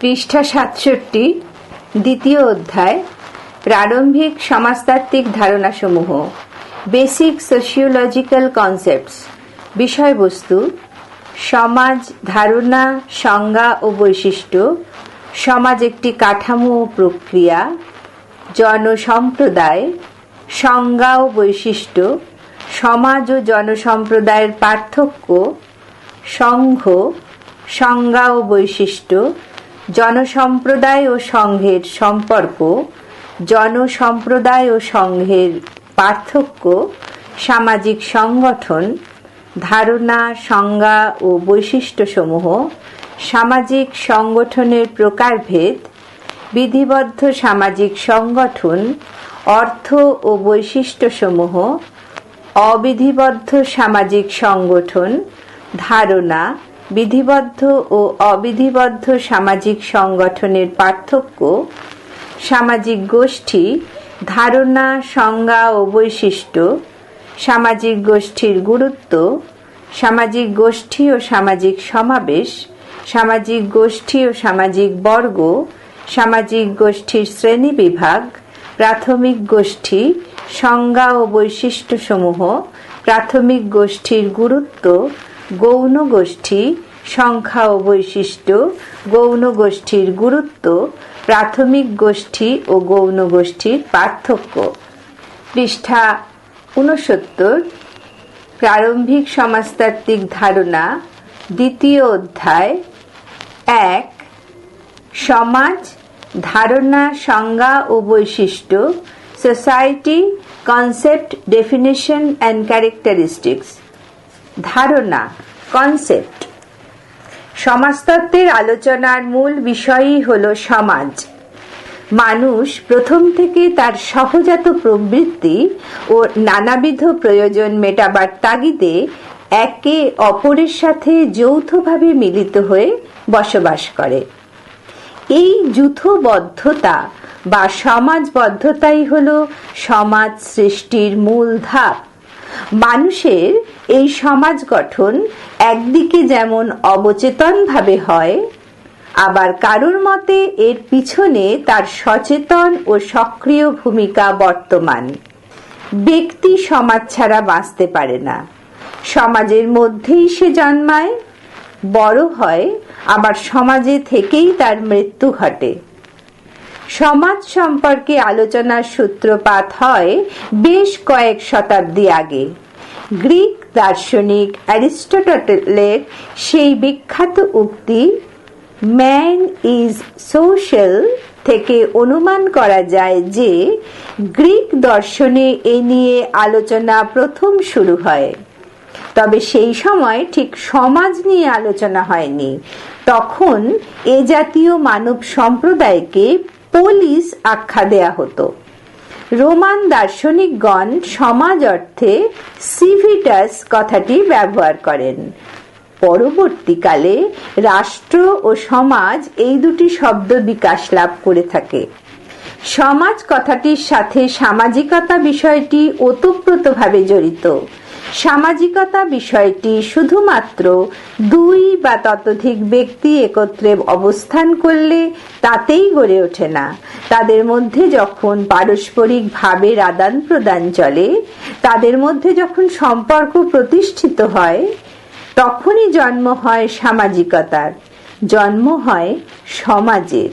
পৃষ্ঠা সাতষট্টি, দ্বিতীয় অধ্যায়, প্রারম্ভিক সমাজতাত্ত্বিক ধারণাসমূহ বেসিক সোশিওলজিক্যাল কনসেপ্টস বিষয়বস্তু, সমাজ, ধারণা, সংজ্ঞা ও বৈশিষ্ট্য, সমাজ একটি কাঠামো ও প্রক্রিয়া, জনসম্প্রদায়, সংজ্ঞা ও বৈশিষ্ট্য, সমাজ ও জনসম্প্রদায়ের পার্থক্য, সংঘ, সংজ্ঞা ও বৈশিষ্ট্য জনসম্প্রদায় ও সংঘের সম্পর্ক, জনসম্প্রদায় ও সংঘের পার্থক্য, সামাজিক সংগঠন, ধারণা, সংজ্ঞা ও বৈশিষ্ট্যসমূহ, সামাজিক সংগঠনের প্রকারভেদ, বিধিবদ্ধ সামাজিক সংগঠন, অর্থ ও বৈশিষ্ট্যসমূহ, অবিধিবদ্ধ সামাজিক সংগঠন, ধারণা বিধিবদ্ধ ও অবিধিবদ্ধ সামাজিক সংগঠনের পার্থক্য, সামাজিক গোষ্ঠী, ধারণা, সংজ্ঞা ও বৈশিষ্ট্য, সামাজিক গোষ্ঠীর গুরুত্ব, সামাজিক গোষ্ঠী ও সামাজিক সমাবেশ, সামাজিক গোষ্ঠী ও সামাজিক বর্গ, সামাজিক গোষ্ঠীর শ্রেণি বিভাগ, প্রাথমিক গোষ্ঠী, সংজ্ঞা ও বৈশিষ্ট্যসমূহ, প্রাথমিক গোষ্ঠীর গুরুত্ব, গৌণ গোষ্ঠী সংখ্যা ও বৈশিষ্ট্য, গৌণ গোষ্ঠীর গুরুত্ব, প্রাথমিক গোষ্ঠী ও গৌণ গোষ্ঠীর পার্থক্য। পৃষ্ঠা ঊনসত্তর, প্রারম্ভিক সমাজতাত্ত্বিক ধারণা, দ্বিতীয় অধ্যায়, এক, সমাজ, ধারণা, সংজ্ঞা ও বৈশিষ্ট্য society concept definition and characteristics ধারণা কনসেপ্ট সমাজতত্ত্বের আলোচনার মূল বিষয়ই হল সমাজ। মানুষ প্রথম থেকে তার সহজাত প্রবৃত্তি ও নানাবিধ প্রয়োজন মেটাবার তাগিদে একে অপরের সাথে যৌথভাবে মিলিত হয়ে বসবাস করে। এই যুথবদ্ধতা বা সমাজবদ্ধতাই হল সমাজ সৃষ্টির মূল ধাপ। মানুষের এই সমাজ গঠন একদিকে যেমন অবচেতনভাবে হয়, আবার কারোর মতে এর পিছনে তার সচেতন ও সক্রিয় ভূমিকা বর্তমান। ব্যক্তি সমাজ ছাড়া বাঁচতে পারে না। সমাজের মধ্যেই সে জন্মায়, বড় হয়, আবার সমাজে থেকেই তার মৃত্যু ঘটে। সমাজ সম্পর্কে আলোচনার সূত্রপাত হয় বেশ কয়েক শতাব্দী আগে। গ্রিক দার্শনিক অ্যারিস্টটলের সেই বিখ্যাত উক্তি ম্যান ইজ সোশ্যাল থেকে অনুমান করা যায় যে গ্রিক দর্শনে এ নিয়ে আলোচনা প্রথম শুরু হয়। তবে সেই সময় ঠিক সমাজ নিয়ে আলোচনা হয়নি। তখন এ জাতীয় মানব সম্প্রদায়কে পোলিস আখ্যা দেয়া হতো। রোমান দার্শনিকগণ সমাজ অর্থে সিভিটাস কথাটি ব্যবহার করেন। পরবর্তীকালে রাষ্ট্র ও সমাজ এই দুটি শব্দ বিকাশ লাভ করে থাকে। সমাজ কথাটির সাথে সামাজিকতা বিষয়টি ওতপ্রোতভাবে জড়িত। সামাজিকতা বিষয়টি শুধুমাত্র দুই বা ততোধিক ব্যক্তি একত্রে অবস্থান করলে তাতেই গড়ে ওঠে না। তাদের মধ্যে যখন পারস্পরিক ভাবের আদান প্রদান চলে, তাদের মধ্যে যখন সম্পর্ক প্রতিষ্ঠিত হয়, তখনই জন্ম হয় সামাজিকতার, জন্ম হয় সমাজের।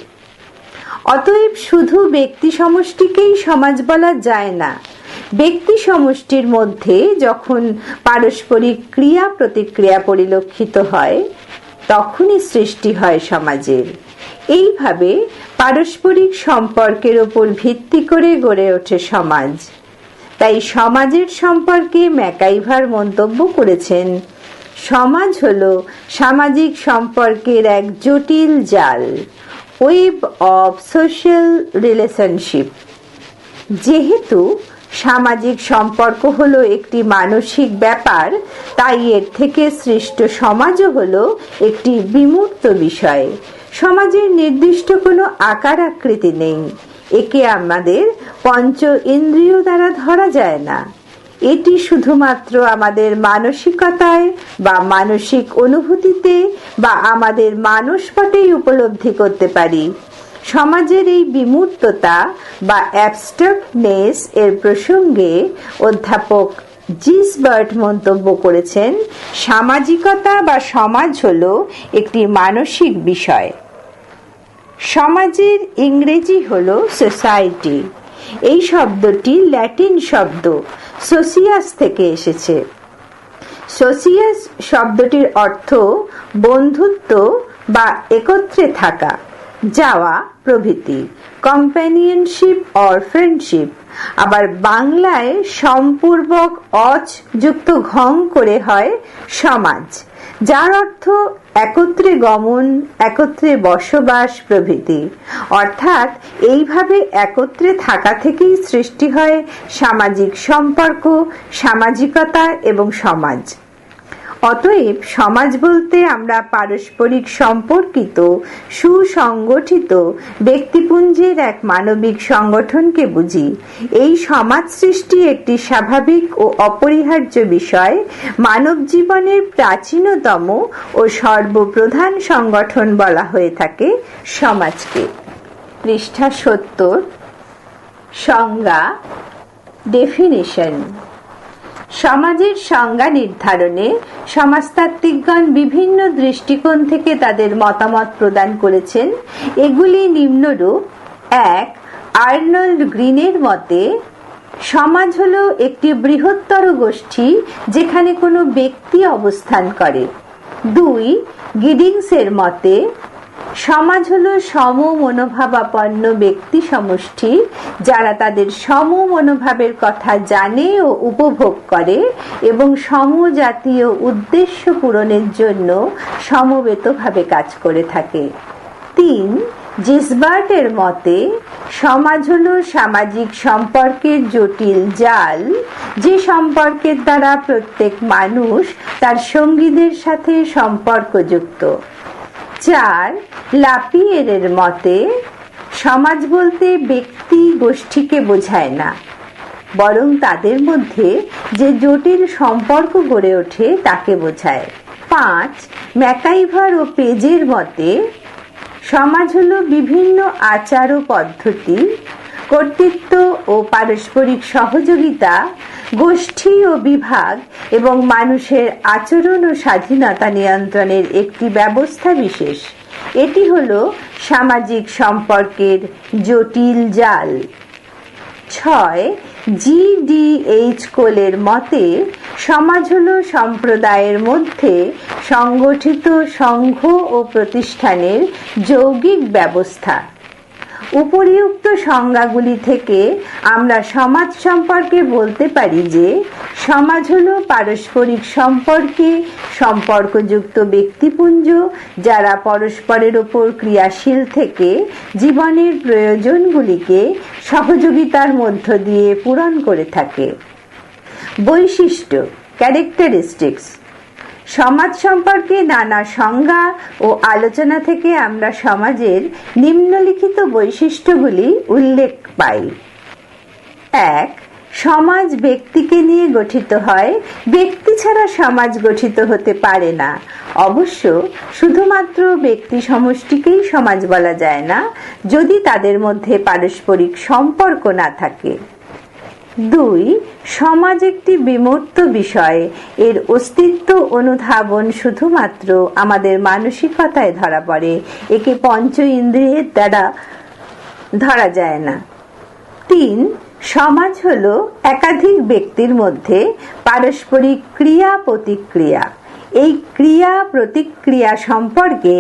অতএব শুধু ব্যক্তি সমষ্টিকেই সমাজ বলা যায় না ব্যক্তি সমষ্টির মধ্যে যখন পারস্পরিক ক্রিয়া প্রতিক্রিয়া পরিলক্ষিত হয়, তখনই সৃষ্টি হয় সমাজের। এইভাবে পারস্পরিক সম্পর্কের ওপর ভিত্তি করে গড়ে ওঠে সমাজ। তাই সমাজের সম্পর্কে ম্যাকাইভার মন্তব্য করেছেন, সমাজ হল সামাজিক সম্পর্কের এক জটিল জাল ওয়েব অফ সোশ্যাল রিলেশনশিপ যেহেতু সামাজিক সম্পর্ক হলো একটি মানসিক ব্যাপার, তাই এর থেকে সৃষ্ট সমাজও হলো একটি বিমূর্ত বিষয়। সমাজের নির্দিষ্ট কোনো আকার আকৃতি নেই। একে আমাদের পঞ্চ ইন্দ্রিয় দ্বারা ধরা যায় না। এটি শুধুমাত্র আমাদের মানসিকতায় বা মানসিক অনুভূতিতে বা আমাদের মানসপটেই উপলব্ধি করতে পারি। সমাজের এই বিমূর্ততা বা অ্যাবস্ট্রাক্টনেস এর প্রসঙ্গে অধ্যাপক জিসবার্ট মন্তব্য করেছেন, সামাজিকতা বা সমাজ হল একটি মানসিক বিষয়। সমাজের ইংরেজি হল সোসাইটি এই শব্দটি ল্যাটিন শব্দ সোসিয়াস থেকে এসেছে। সোসিয়াস শব্দটির অর্থ বন্ধুত্ব বা একত্রে থাকা। যাওয়া প্রভৃতি। কম্প্যানিয়নশিপ অর ফ্রেন্ডশিপ আবার বাংলায় সম্পূর্বক অচ যুক্ত ঘং করে হয় সমাজ। যার অর্থ একত্রে গমন, একত্রে বসবাস প্রভৃতি। অর্থাৎ এইভাবে একত্রে থাকা থেকেই সৃষ্টি হয় সামাজিক সম্পর্ক, সামাজিকতা এবং সমাজ। অতএব সমাজ বলতে আমরা পারস্পরিক সম্পর্কিত, সুসংগঠিত ব্যক্তিপুঞ্জের এক মানবিক সংগঠনকে বুঝি। এই সমাজ সৃষ্টি একটি স্বাভাবিক ও অপরিহার্য বিষয়, মানব জীবনের প্রাচীনতম ও সর্বপ্রধান সংগঠন বলা হয়ে থাকে সমাজকে। পৃষ্ঠা সত্তর, সংজ্ঞা ডেফিনিশন সমাজের সংজ্ঞা নির্ধারণে সমাজতাত্ত্বিকগণ বিভিন্ন দৃষ্টিকোণ থেকে তাদের মতামত প্রদান করেছেন। এগুলি নিম্নরূপ। এক, আর্নল্ড গ্রিনের মতে, সমাজ হল একটি বৃহত্তর গোষ্ঠী যেখানে কোনো ব্যক্তি অবস্থান করে। দুই, গিডিংসের মতে সমাজ হলো সম মনোভাবাপন্ন ব্যক্তি সমষ্টি, যারা তাদের সম মনোভাবের কথা জানে ও উপভোগ করে এবং সমজাতীয় উদ্দেশ্য পূরণের জন্য সমবেতভাবে কাজ করে থাকে। তিন, জিসবার্টের মতে, সমাজ হলো সামাজিক সম্পর্কের জটিল জাল। যে সম্পর্কের দ্বারা প্রত্যেক মানুষ তার সঙ্গীদের সাথে সম্পর্কযুক্ত। চার লাপিয়ের মতে, সমাজ বলতে ব্যক্তি গোষ্ঠীকে বোঝায় না, বরং তাদের মধ্যে যে জটিল সম্পর্ক গড়ে ওঠে তাকে বোঝায়। পাঁচ, ম্যাকাইভার ও পেজের মতে, সমাজ হলো বিভিন্ন আচার ও পদ্ধতি কর্তৃত্ব ও পারস্পরিক সহযোগিতা, গোষ্ঠী ও বিভাগ এবং মানুষের আচরণ ও স্বাধীনতা নিয়ন্ত্রণের একটি ব্যবস্থা বিশেষ। এটি হল সামাজিক সম্পর্কের জটিল জাল। ছয় জিডিএইচ কোলের মতে, সমাজ হল সম্প্রদায়ের মধ্যে সংগঠিত সংঘ ও প্রতিষ্ঠানের যৌগিক ব্যবস্থা। উপরিউক্ত সংজ্ঞাগুলি থেকে আমরা সমাজ সম্পর্কে বলতে পারি যে, সমাজ হল পারস্পরিক সম্পর্কে সম্পর্কযুক্ত ব্যক্তিপুঞ্জ যারা পরস্পরের ওপর ক্রিয়াশীল থেকে জীবনের প্রয়োজনগুলিকে সহযোগিতার মধ্য দিয়ে পূরণ করে থাকে। বৈশিষ্ট্য ক্যারেক্টারিস্টিক্স সমাজ সম্পর্কে নানা সংজ্ঞা ও আলোচনা থেকে আমরা সমাজের নিম্নলিখিত বৈশিষ্ট্যগুলি উল্লেখ পাই। এক, সমাজ ব্যক্তিকে নিয়ে গঠিত হয়। ব্যক্তি ছাড়া সমাজ গঠিত হতে পারে না। অবশ্য শুধুমাত্র ব্যক্তি সমষ্টিকেই সমাজ বলা যায় না, যদি তাদের মধ্যে পারস্পরিক সম্পর্ক না থাকে। দুই, সমাজ একটি বিমূর্ত বিষয়। এর অস্তিত্ব অনুধাবন শুধুমাত্র আমাদের মানসিকতায় ধরা পড়ে। একে পঞ্চ ইন্দ্রিয়ের দ্বারা ধরা যায় না। তিন, সমাজ হল একাধিক ব্যক্তির মধ্যে পারস্পরিক ক্রিয়া প্রতিক্রিয়া এই ক্রিয়া প্রতিক্রিয়া সম্পর্কে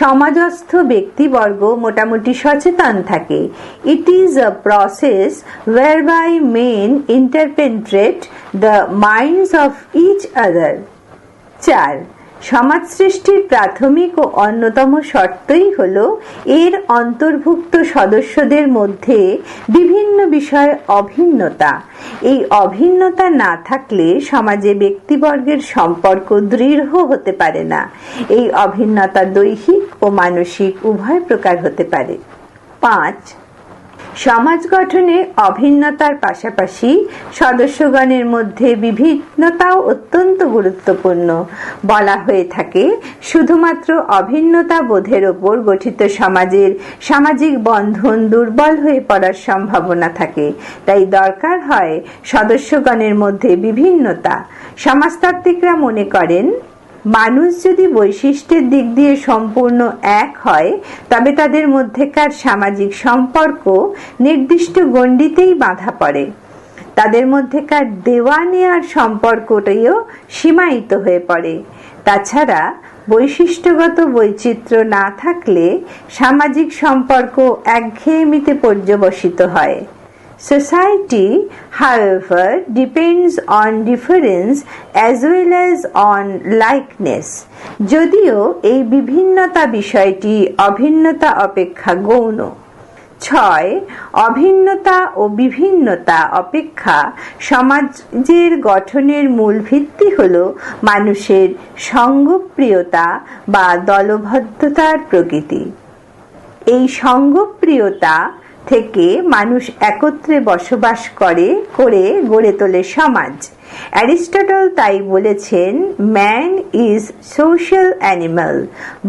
সমাজস্থ ব্যক্তিবর্গ মোটামুটি সচেতন থাকে। It is a process where by men interpenetrate the minds of each other চার সমাজ সৃষ্টির প্রাথমিক ও অন্যতম শর্তই হল এর অন্তর্ভুক্ত সদস্যদের মধ্যে বিভিন্ন বিষয়ে অভিন্নতা। এই অভিন্নতা না থাকলে সমাজে ব্যক্তিবর্গের সম্পর্ক দৃঢ় হতে পারে না। এই অভিন্নতা দৈহিক ও মানসিক উভয় প্রকার হতে পারে। পাঁচ সমাজ গঠনে অভিন্নতার পাশাপাশি সদস্যগণের মধ্যে বিভিন্নতাও অত্যন্ত গুরুত্বপূর্ণ। বলা হয়ে থাকে, শুধুমাত্র অভিন্নতা বোধের ওপর গঠিত সমাজের সামাজিক বন্ধন দুর্বল হয়ে পড়ার সম্ভাবনা থাকে। তাই দরকার হয় সদস্যগণের মধ্যে বিভিন্নতা। সমাজতাত্ত্বিকরা মনে করেন মানুষ যদি বৈশিষ্ট্যের দিক দিয়ে সম্পূর্ণ এক হয়, তবে তাদের মধ্যেকার সামাজিক সম্পর্ক নির্দিষ্ট গণ্ডিতেই বাঁধা পড়ে। তাদের মধ্যেকার দেওয়া নেওয়ার সম্পর্কটিও সীমায়িত হয়ে পড়ে। তাছাড়া বৈশিষ্ট্যগত বৈচিত্র্য না থাকলে সামাজিক সম্পর্ক একঘেয়েমিতে পর্যবসিত হয়। Society, however, depends on difference as well as on likeness. যদিও এই বিভিন্নতা বিষয়টি অভিন্নতা অপেক্ষা গৌণ ছয় অভিন্নতা ও বিভিন্নতা অপেক্ষা সমাজের গঠনের মূল ভিত্তি হল মানুষের সঙ্গপ্রিয়তা বা দলবদ্ধতার প্রকৃতি এই সঙ্গপ্রিয়তা থেকে মানুষ একত্রে বসবাস করে করে গড়ে তোলে সমাজ। অ্যারিস্টটল তাই বলেছেন man is social animal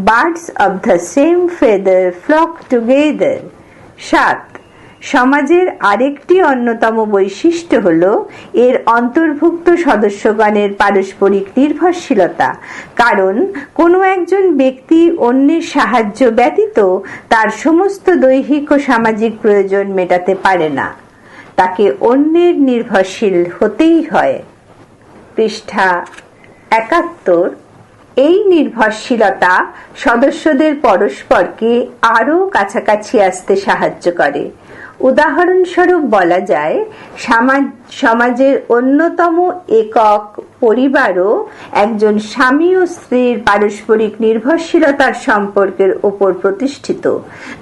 birds of the same feather flock together সাত। সমাজের আরেকটি অন্যতম বৈশিষ্ট্য হল এর অন্তর্ভুক্ত সদস্যগণের পারস্পরিক নির্ভরশীলতা। কারণ কোনো একজন ব্যক্তি অন্যের সাহায্য ব্যতীত তার সমস্ত দৈহিক ও সামাজিক প্রয়োজন মেটাতে পারে না। তাকে অন্যের নির্ভরশীল হতেই হয়। পৃষ্ঠা একাত্তর। এই নির্ভরশীলতা সদস্যদের পরস্পরকে আরও কাছাকাছি আসতে সাহায্য করে। উদাহরণস্বরূপ বলা যায় সমাজের অন্যতম একক পরিবারও একজন স্বামী ও স্ত্রীর পারস্পরিক নির্ভরশীলতার সম্পর্কের ওপর প্রতিষ্ঠিত।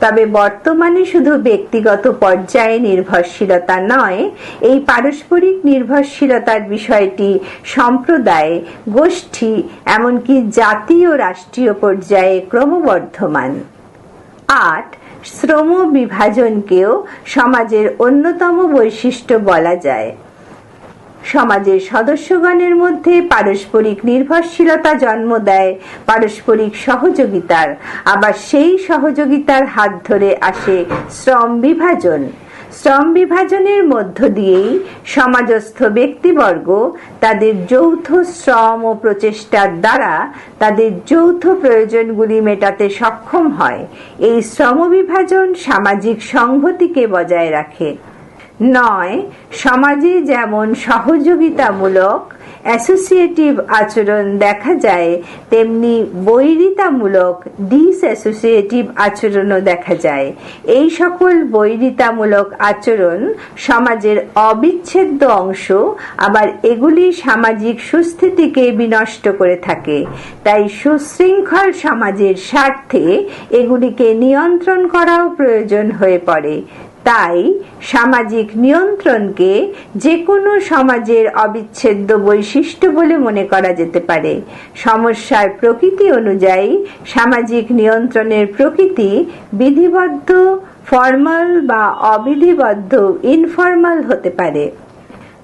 তবে বর্তমানে শুধু ব্যক্তিগত পর্যায়ে নির্ভরশীলতা নয়, এই পারস্পরিক নির্ভরশীলতার বিষয়টি সম্প্রদায়, গোষ্ঠী, এমনকি জাতীয় রাষ্ট্রীয় পর্যায়ে ক্রমবর্ধমান। আট শ্রম বিভাজনকেও সমাজের অন্যতম বৈশিষ্ট্য বলা যায়। সমাজের সদস্যগণের মধ্যে পারস্পরিক নির্ভরশীলতা জন্ম দেয়, পারস্পরিক সহযোগিতার। আবার সেই সহযোগিতার হাত ধরে আসে শ্রম বিভাজন শ্রম বিভাজনের মধ্য দিয়েই সমাজস্থ ব্যক্তিবর্গ তাদের যৌথ শ্রম ও প্রচেষ্টার দ্বারা তাদের যৌথ প্রয়োজনগুলি মেটাতে সক্ষম হয়। এই শ্রম বিভাজন সামাজিক সংহতিকে বজায় রাখে। নয়, সমাজে যেমন সহযোগিতামূলক অ্যাসোসিয়েটিভ আচরণ দেখা যায়, তেমনি বৈরিতামূলক ডিসঅ্যাসোসিয়েটিভ আচরণও দেখা যায়। এই সকল বৈরিতামূলক আচরণ সমাজের অবিচ্ছেদ্য অংশ, আবার এগুলি সামাজিক সুস্থিতিকে বিনষ্ট করে থাকে। তাই সুশৃঙ্খল সমাজের স্বার্থে এগুলিকে নিয়ন্ত্রণ করাও প্রয়োজন হয়ে পড়ে। তাই সামাজিক নিয়ন্ত্রণকে যে কোনো সমাজের অবিচ্ছেদ্য বৈশিষ্ট্য বলে মনে করা যেতে পারে। সমস্যার প্রকৃতি অনুযায়ী সামাজিক নিয়ন্ত্রণের প্রকৃতি বিধিবদ্ধ, ফর্মাল বা অবিধিবদ্ধ, ইনফর্মাল হতে পারে।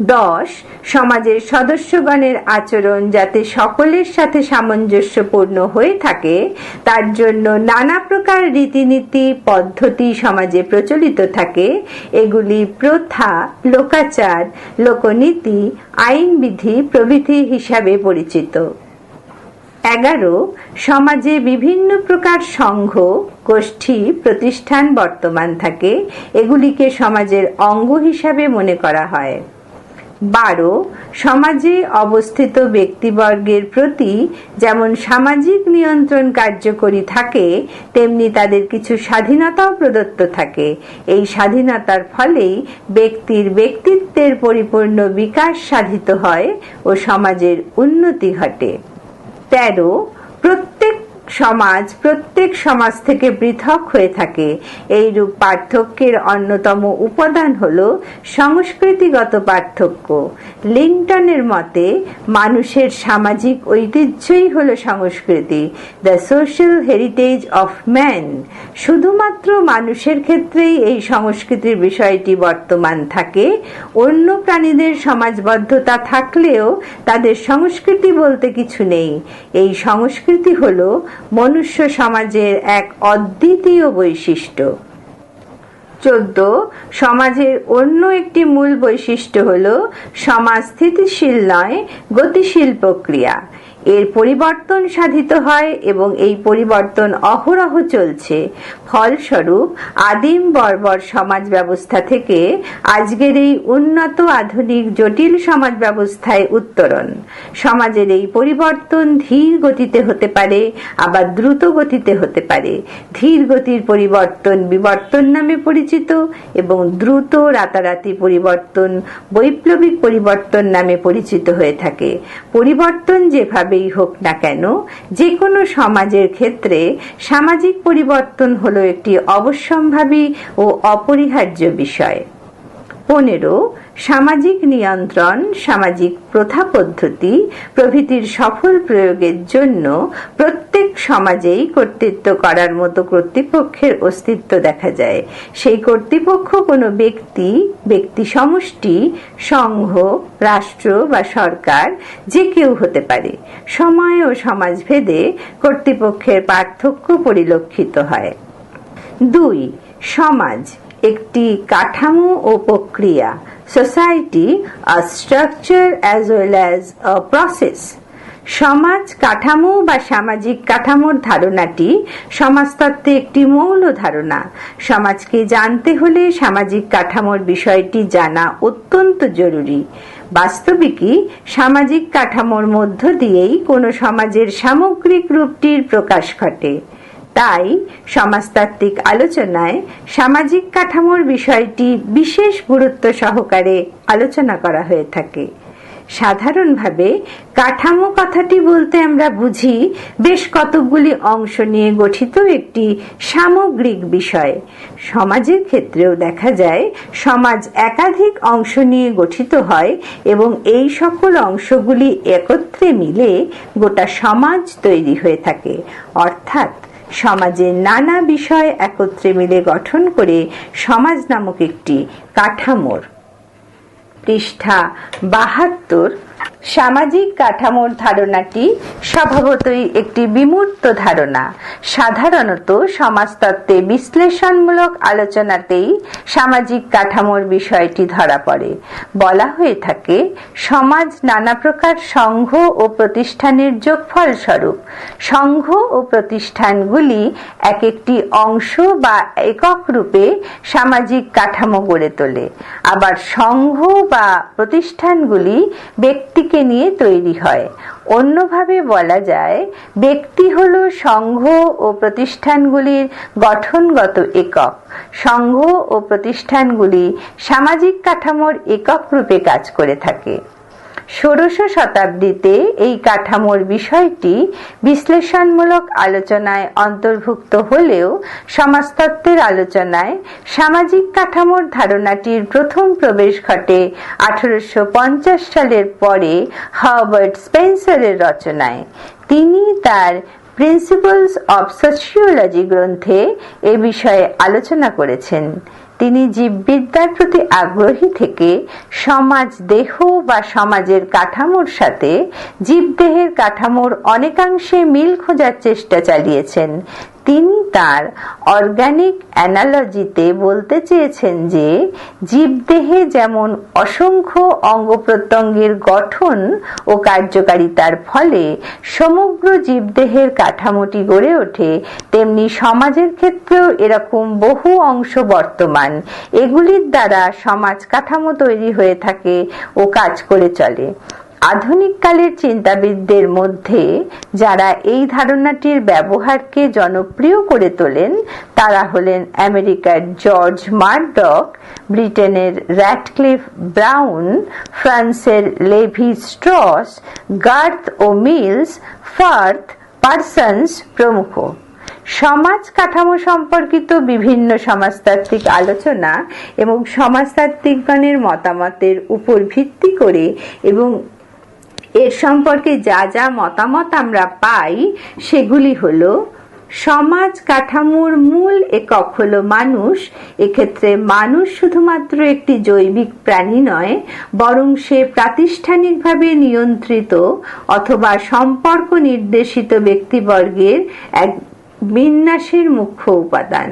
দশ, সমাজের সদস্যগণের আচরণ যাতে সকলের সাথে সামঞ্জস্যপূর্ণ হয়ে থাকে, তার জন্য নানা প্রকার রীতিনীতি, পদ্ধতি সমাজে প্রচলিত থাকে। এগুলি প্রথা, লোকাচার, লোকনীতি, আইনবিধি প্রভৃতি হিসাবে পরিচিত। এগারো, সমাজে বিভিন্ন প্রকার সংঘ, গোষ্ঠী, প্রতিষ্ঠান বর্তমান থাকে। এগুলিকে সমাজের অঙ্গ হিসাবে মনে করা হয়। বারো, সমাজে অবস্থিত ব্যক্তিবর্গের প্রতি যেমন সামাজিক নিয়ন্ত্রণ কার্যকরী থাকে, তেমনি তাদের কিছু স্বাধীনতাও প্রদত্ত থাকে। এই স্বাধীনতার ফলেই ব্যক্তির ব্যক্তিত্বের পরিপূর্ণ বিকাশ সাধিত হয় ও সমাজের উন্নতি ঘটে। তেরো, প্রত্যেক সমাজ, প্রত্যেক সমাজ থেকে পৃথক হয়ে থাকে। এইরূপ পার্থক্যের অন্যতম উপাদান হল সংস্কৃতিগত পার্থক্য। লিংটনের মতে, মানুষের সামাজিক ঐতিহ্যই হল সংস্কৃতি the social heritage of man শুধুমাত্র মানুষের ক্ষেত্রেই এই সংস্কৃতির বিষয়টি বর্তমান থাকে, অন্য প্রাণীদের সমাজবদ্ধতা থাকলেও তাদের সংস্কৃতি বলতে কিছু নেই। এই সংস্কৃতি হল মনুষ্য সমাজের এক অদ্বিতীয় বৈশিষ্ট্য। চোদ্দ, সমাজের অন্য একটি মূল বৈশিষ্ট্য হল সমাজ স্থিতিশীল নয়, গতিশীল প্রক্রিয়া। এর পরিবর্তন সাধিত হয় এবং এই পরিবর্তন অহরহ চলছে। ফলস্বরূপ, আদিম বর্বর সমাজ ব্যবস্থা থেকে আজকের এই উন্নত আধুনিক জটিল সমাজ ব্যবস্থায় উত্তরণ। সমাজের এই পরিবর্তন ধীর গতিতে হতে পারে, আবার দ্রুত গতিতে হতে পারে। ধীর গতির পরিবর্তন বিবর্তন নামে পরিচিত এবং দ্রুত রাতারাতি পরিবর্তন বৈপ্লবিক পরিবর্তন নামে পরিচিত হয়ে থাকে। পরিবর্তন যেভাবে যেভাবেই হোক না কেন যে কোনো সমাজের ক্ষেত্রে সামাজিক পরিবর্তন হলো একটি অবশ্যম্ভাবী ও অপরিহার্য বিষয়। পনেরো, সামাজিক নিয়ন্ত্রণ, সামাজিক প্রথা পদ্ধতি, প্রভৃতির সফল প্রয়োগের জন্য প্রত্যেক সমাজেই কর্তৃত্ব করার মতো কর্তৃপক্ষের অস্তিত্ব দেখা যায়। সেই কর্তৃপক্ষ কোনো ব্যক্তি ব্যক্তি সমষ্টি, সংঘ, রাষ্ট্র বা সরকার, যে কেউ হতে পারে। সময় ও সমাজভেদে কর্তৃপক্ষের পার্থক্য পরিলক্ষিত হয়। দুই, সমাজ। একটি কাঠামো ও প্রক্রিয়া society a structure as well as a process সমাজ কাঠামো বা সামাজিক কাঠামোর ধারণাটি সমাজতত্ত্বে একটি মৌল ধারণা। সমাজকে জানতে হলে সামাজিক কাঠামোর বিষয়টি জানা অত্যন্ত জরুরি। বাস্তবিকই সামাজিক কাঠামোর মধ্য দিয়েই কোনো সমাজের সামগ্রিক রূপটির প্রকাশ ঘটে। তাই সমাজতাত্ত্বিক আলোচনায় সামাজিক কাঠামোর বিষয়টি বিশেষ গুরুত্ব সহকারে আলোচনা করা হয়ে থাকে। সাধারণভাবে কাঠামো কথাটি বলতে আমরা বুঝি বেশ কতকগুলি অংশ নিয়ে গঠিত একটি সামগ্রিক বিষয়। সমাজের ক্ষেত্রেও দেখা যায় সমাজ একাধিক অংশ নিয়ে গঠিত হয় এবং এই সকল অংশগুলি একত্রে মিলে গোটা সমাজ তৈরি হয়ে থাকে। অর্থাৎ সমাজের নানা বিষয় একত্রে মিলে গঠন করে সমাজ নামক একটি কাঠামোর। পৃষ্ঠা বাহাত্তর সামাজিক কাঠামোর ধারণাটি স্বভাবতই একটি বিমূর্ত ধারণা। সাধারণত সমাজতত্ত্বে বিশ্লেষণমূলক আলোচনাতেই সামাজিক কাঠামোর বিষয়টি ধরা পড়ে। বলা হয়ে থাকে, সমাজ নানা প্রকার সংঘ ও প্রতিষ্ঠানের যোগফল স্বরূপ সংঘ ও প্রতিষ্ঠানগুলি এক একটি অংশ বা একক রূপে সামাজিক কাঠামো গড়ে তোলে। আবার সংঘ বা প্রতিষ্ঠানগুলি ব্যক্তি ব্যক্তিকে নিয়ে তৈরি হয়। অন্যভাবে বলা যায়, ব্যক্তি হল সংঘ ও প্রতিষ্ঠানগুলির গঠনগত একক। সংঘ ও প্রতিষ্ঠানগুলি সামাজিক কাঠামোর একক রূপে কাজ করে থাকে। ষোড়শ শতাব্দীতে এই কাঠামোর বিষয়টি বিশ্লেষণমূলক আলোচনায় অন্তর্ভুক্ত হলেও সমাজতত্ত্বের আলোচনায় সামাজিক কাঠামোর ধারণাটির প্রথম প্রবেশ ঘটে আঠারোশো পঞ্চাশ সালের পরে হার্বার্ট স্পেন্সারের রচনায়। তিনি তার প্রিন্সিপালস অব সোশিওলজি গ্রন্থে এ বিষয়ে আলোচনা করেছেন। তিনি জীববিদ্যার প্রতি আগ্রহী থেকে সমাজ দেহ বা সমাজের কাঠামোর সাথে জীবদেহের কাঠামোর অনেকাংশে মিল খোঁজার চেষ্টা চালিয়েছেন। তিনি তার অর্গানিক অ্যানালজিতে বলতে চেয়েছেন যে, জীবদেহে যেমন অসংখ্য অঙ্গ প্রত্যঙ্গের গঠন ও কার্যকারিতার ফলে সমগ্র জীবদেহের কাঠামোটি গড়ে ওঠে, তেমনি সমাজের ক্ষেত্রেও এরকম বহু অংশ বর্তমান। এগুলির দ্বারা সমাজ কাঠামো তৈরি হয়ে থাকে ও কাজ করে চলে। আধুনিক কালের চিন্তাবিদদের মধ্যে যারা এই ধারণাটির ব্যবহারকে জনপ্রিয় করে তোলেন, তারা হলেন আমেরিকার জর্জ মার্ডক, ব্রিটেনের র্যাটক্লিফ ব্রাউন, ফ্রান্সের লেভি স্ট্রস, গার্থ ও মিলস, ফার্থ পার্সনস প্রমুখ। সমাজ কাঠামো সম্পর্কিত বিভিন্ন সমাজতাত্ত্বিক আলোচনা এবং সমাজতাত্ত্বিকগণের মতামতের উপর ভিত্তি করে এবং এর সম্পর্কে যা যা মতামত আমরা পাই, সেগুলি হলো, সমাজ কাঠামোর মূল একক হলো মানুষ, এক্ষেত্রে মানুষ শুধুমাত্র একটি জৈবিক প্রাণী নয়, বরং সে প্রাতিষ্ঠানিকভাবে নিয়ন্ত্রিত অথবা সম্পর্ক নির্দেশিত ব্যক্তিবর্গের এক বিন্যাসের মুখ্য উপাদান।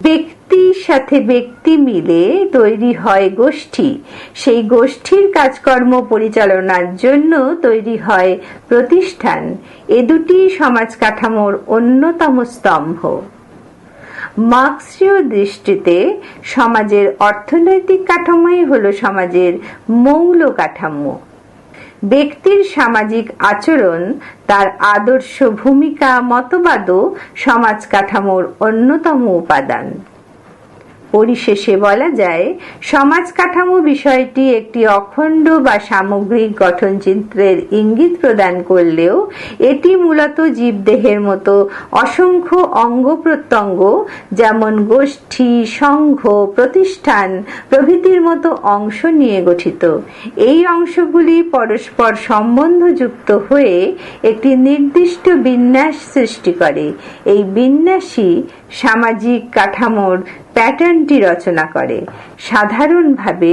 ব্যক্তির সাথে ব্যক্তি মিলে তৈরি হয় গোষ্ঠী। সেই গোষ্ঠীর কাজকর্ম পরিচালনার জন্য তৈরি হয় প্রতিষ্ঠান। এ দুটি সমাজ কাঠামোর অন্যতম স্তম্ভ। মার্ক্সীয় দৃষ্টিতে সমাজের অর্থনৈতিক কাঠামোই হল সমাজের মৌল কাঠামো। ব্যক্তির সামাজিক আচরণ তার আদর্শ ভূমিকা মতবাদও সমাজ কাঠামোর অন্যতম উপাদান। পরিশেষে বলা যায়, সমাজ কাঠামো বিষয়টি একটি অখণ্ড বা সামগ্রিক গঠনচিত্রের ইঙ্গিত প্রদান করলেও এটি মূলত জীবদেহের মতো অসংখ্য অঙ্গ প্রত্যঙ্গ, যেমন গোষ্ঠী, সংঘ, প্রতিষ্ঠান প্রভৃতির মতো অংশ নিয়ে গঠিত। এই অংশগুলি পরস্পর সম্বন্ধযুক্ত হয়ে একটি নির্দিষ্ট বিন্যাস সৃষ্টি করে। এই বিন্যাসই সামাজিক কাঠামোর প্যাটার্নটি রচনা করে। সাধারণভাবে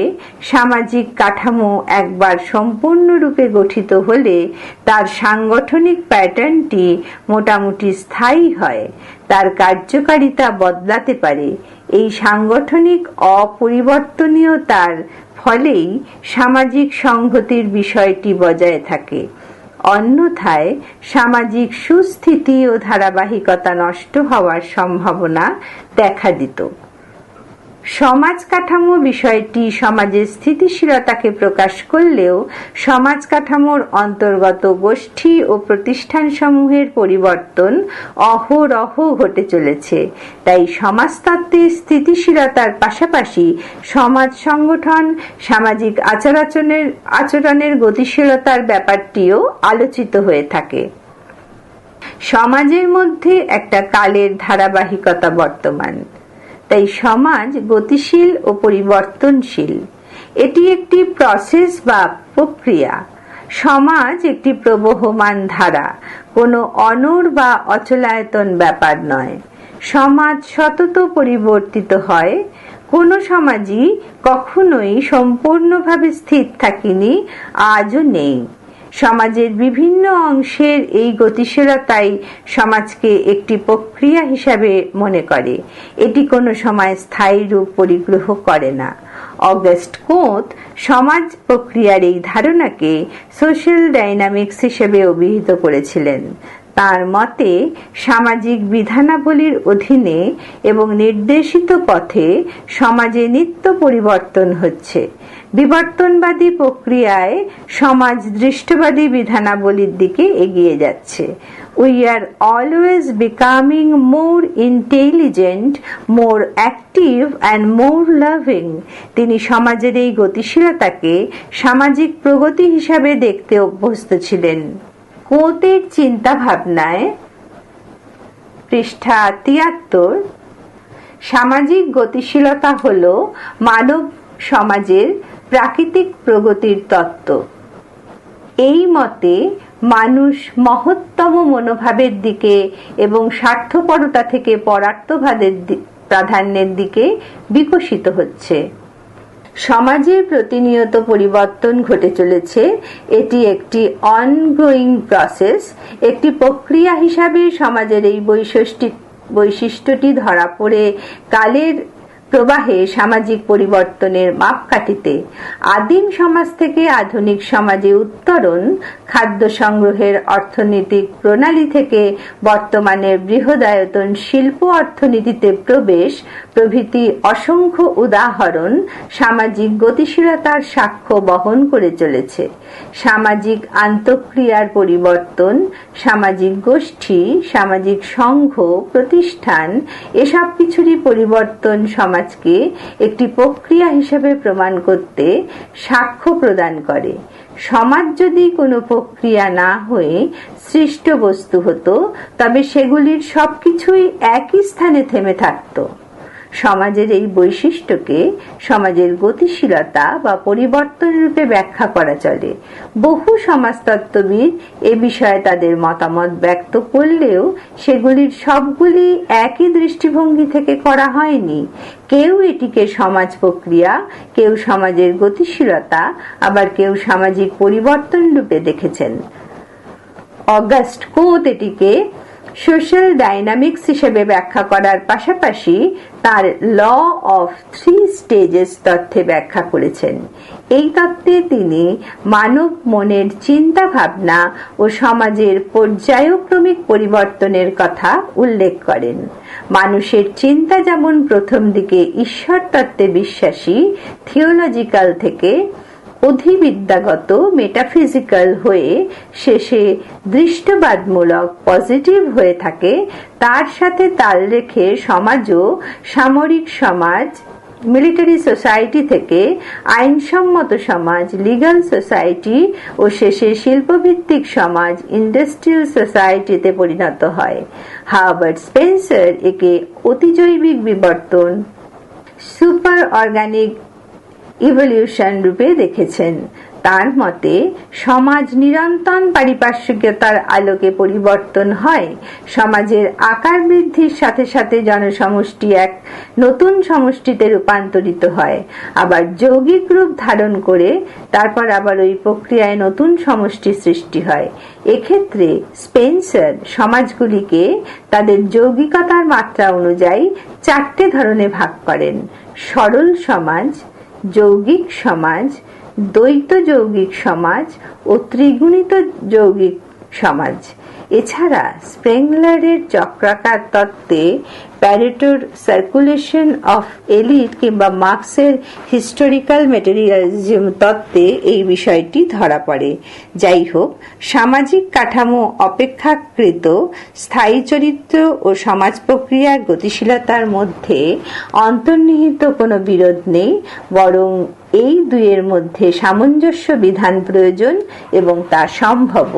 সামাজিক কাঠামো একবার সম্পূর্ণরূপে গঠিত হলে তার সাংগঠনিক প্যাটার্নটি মোটামুটি স্থায়ী হয়, তার কার্যকারিতা বদলাতে পারে। এই সাংগঠনিক অপরিবর্তনীয়তার ফলেই সামাজিক সংহতির বিষয়টি বজায় থাকে। অন্যথায় সামাজিক সুস্থিতি ও ধারাবাহিকতা নষ্ট হওয়ার সম্ভাবনা দেখা দিত। সমাজ কাঠামো বিষয়টি সমাজের স্থিতিশীলতাকে প্রকাশ করলেও সমাজ কাঠামোর অন্তর্গত গোষ্ঠী ও প্রতিষ্ঠানসমূহের পরিবর্তন অহরহ ঘটে চলেছে। তাই সমাজতত্ত্বের স্থিতিশীলতার পাশাপাশি সমাজ সংগঠন, সামাজিক আচরাচরণের আচরণের গতিশীলতার ব্যাপারটিও আলোচিত হয়ে থাকে। সমাজের মধ্যে একটা কালের ধারাবাহিকতা বর্তমান। তাই সমাজ গতিশীল ও পরিবর্তনশীল। এটি একটি প্রসেস বা প্রক্রিয়া। সমাজ একটি প্রবহমান ধারা, কোনো অনর বা অচলায়তন ব্যাপার নয়। সমাজ সতত পরিবর্তিত হয়। কোনো সমাজই কখনোই সম্পূর্ণভাবে স্থির থাকিনি, আজও নেই। সমাজের বিভিন্ন অংশের এই গতিশীলতাই সমাজকে একটি প্রক্রিয়া হিসাবে মনে করে। এটি কোনো সময় স্থায়ী রূপ পরিগ্রহ করে না। অগস্ট কোঁত সমাজ প্রক্রিয়ার এই ধারণাকে সোশ্যাল ডাইনামিক্স হিসেবে অভিহিত করেছিলেন। তার মতে সামাজিক বিধানাবলীর অধীনে এবং নির্দেশিত পথে সমাজে নিত্য পরিবর্তন হচ্ছে। বিবর্তনবাদী প্রক্রিয়ায় সমাজ দৃষ্টবাদী বিধানাবলীর দিকে এগিয়ে যাচ্ছে। We are always becoming more intelligent more active and more loving তিনি সমাজের এই গতিশীলতাকে সামাজিক প্রগতি হিসাবে দেখতে অভ্যস্ত ছিলেন। কোতের চিন্তা ভাবনায় পৃষ্ঠা তিয়াত্তর, সামাজিক গতিশীলতা হল মানব সমাজের প্রাকৃতিক প্রগতির তত্ত্ব। এই মতে মানুষ মহত্তম মনোভাবের দিকে এবং স্বার্থপরতা থেকে পরার্থভাদের প্রাধান্যের দিকে বিকশিত হচ্ছে। সমাজের প্রতিনিয়ত পরিবর্তন ঘটে চলেছে। এটি একটি অনগ্রোয়িং প্রসেস একটি প্রক্রিয়া হিসাবে সমাজের এই বৈশিষ্ট্য বৈশিষ্ট্যটি ধরা পড়ে কালের প্রবাহে সামাজিক পরিবর্তনের মাপকাঠিতে আদিম সমাজ থেকে আধুনিক সমাজে উত্তরণ খাদ্য সংগ্রহের অর্থনৈতিক প্রণালী থেকে বর্তমানের বৃহদায়তন শিল্প অর্থনীতিতে প্রবেশ প্রভৃতি অসংখ্য উদাহরণ সামাজিক গতিশীলতার সাক্ষ্য বহন করে চলেছে। সামাজিক আন্তঃক্রিয়ার পরিবর্তন, সামাজিক গোষ্ঠী, সামাজিক সংঘ, প্রতিষ্ঠান, এসব কিছুরই পরিবর্তন সমাজকে একটি প্রক্রিয়া হিসেবে প্রমাণ করতে সাক্ষ্য প্রদান করে। সমাজ যদি কোনো প্রক্রিয়া না হয়ে সৃষ্ট বস্তু হতো, তবে সেগুলির সবকিছুই একই স্থানে থেমে থাকতো। সমাজের এই বৈশিষ্ট্যকে সমাজের গতিশীলতা বা পরিবর্তন রূপে ব্যাখ্যা করা চলে। বহু সমাজতত্ত্ববিদ এ বিষয়ে তাদের মতামত ব্যক্ত করলেও সেগুলির সবগুলি একই দৃষ্টিভঙ্গি থেকে করা হয়নি। কেউ এটিকে সমাজ প্রক্রিয়া, কেউ সমাজের গতিশীলতা, আবার কেউ সামাজিক পরিবর্তন রূপে দেখেছেন। অগাস্ট কোত এটিকে সোশ্যাল ডাইনামিক্স হিসেবে ব্যাখ্যা করার পাশাপাশি তার ল অফ থ্রি স্টেজেস তথ্যে ব্যাখ্যা করেছেন। এই তত্ত্বে তিনি মানব মনের চিন্তা ভাবনা ও সমাজের পর্যায়ক্রমিক পরিবর্তনের কথা উল্লেখ করেন। মানুষের চিন্তা যেমন প্রথম দিকে ঈশ্বর তত্ত্বে বিশ্বাসী থিওলজিক্যাল থেকে অধিবিদ্যাগত মেটাফিজিক্যাল হয়ে শেষে দৃষ্টবাদমূলক পজিটিভ হয়ে থাকে, তার সাথে তাল রেখে সমাজও সামরিক সমাজ মিলিটারি সোসাইটি থেকে আইনসম্মত সমাজ লিগাল সোসাইটি ও শেষে শিল্পভিত্তিক সমাজ ইন্ডাস্ট্রিয়াল সোসাইটিতে পরিণত হয়। হার্বার্ট স্পেন্সার একে অতিজৈবিক বিবর্তন, সুপার অর্গানিক ইভলিউশন রূপে দেখেছেন। তার মতে, সমাজ নিরন্তন পারিপার্শ্বিকতার আলোকে পরিবর্তন হয়। সমাজের আকার বৃদ্ধির সাথে সাথে জনসমষ্টি এক নতুন সমষ্টিতে রূপান্তরিত হয়। আবার যৌগিক রূপ ধারণ করে, তারপর আবার ওই প্রক্রিয়ায় নতুন সমষ্টি সৃষ্টি হয়। এক্ষেত্রে স্পেন্সার সমাজগুলিকে তাদের যৌগিকতার মাত্রা অনুযায়ী চারটে ধরনে ভাগ করেন। সরল সমাজ যৌগিক সমাজ দ্বৈত যৌগিক সমাজ ও ত্রিগুণিত যৌগিক সমাজ। এছাড়া স্প্রেংলারের চক্রাকার তত্ত্বে প্যারেটোর সার্কুলেশন অফ এলিট কিংবা মার্কসের হিস্টোরিক্যাল মেটেরিয়ালিজম তত্ত্বে এই বিষয়টি ধরা পড়ে। যাই হোক, সামাজিক কাঠামো অপেক্ষাকৃত স্থায়ী চরিত্র ও সমাজ প্রক্রিয়ার গতিশীলতার মধ্যে অন্তর্নিহিত কোনো বিরোধ নেই, বরং এই দুয়ের মধ্যে সামঞ্জস্য বিধান প্রয়োজন এবং তা সম্ভব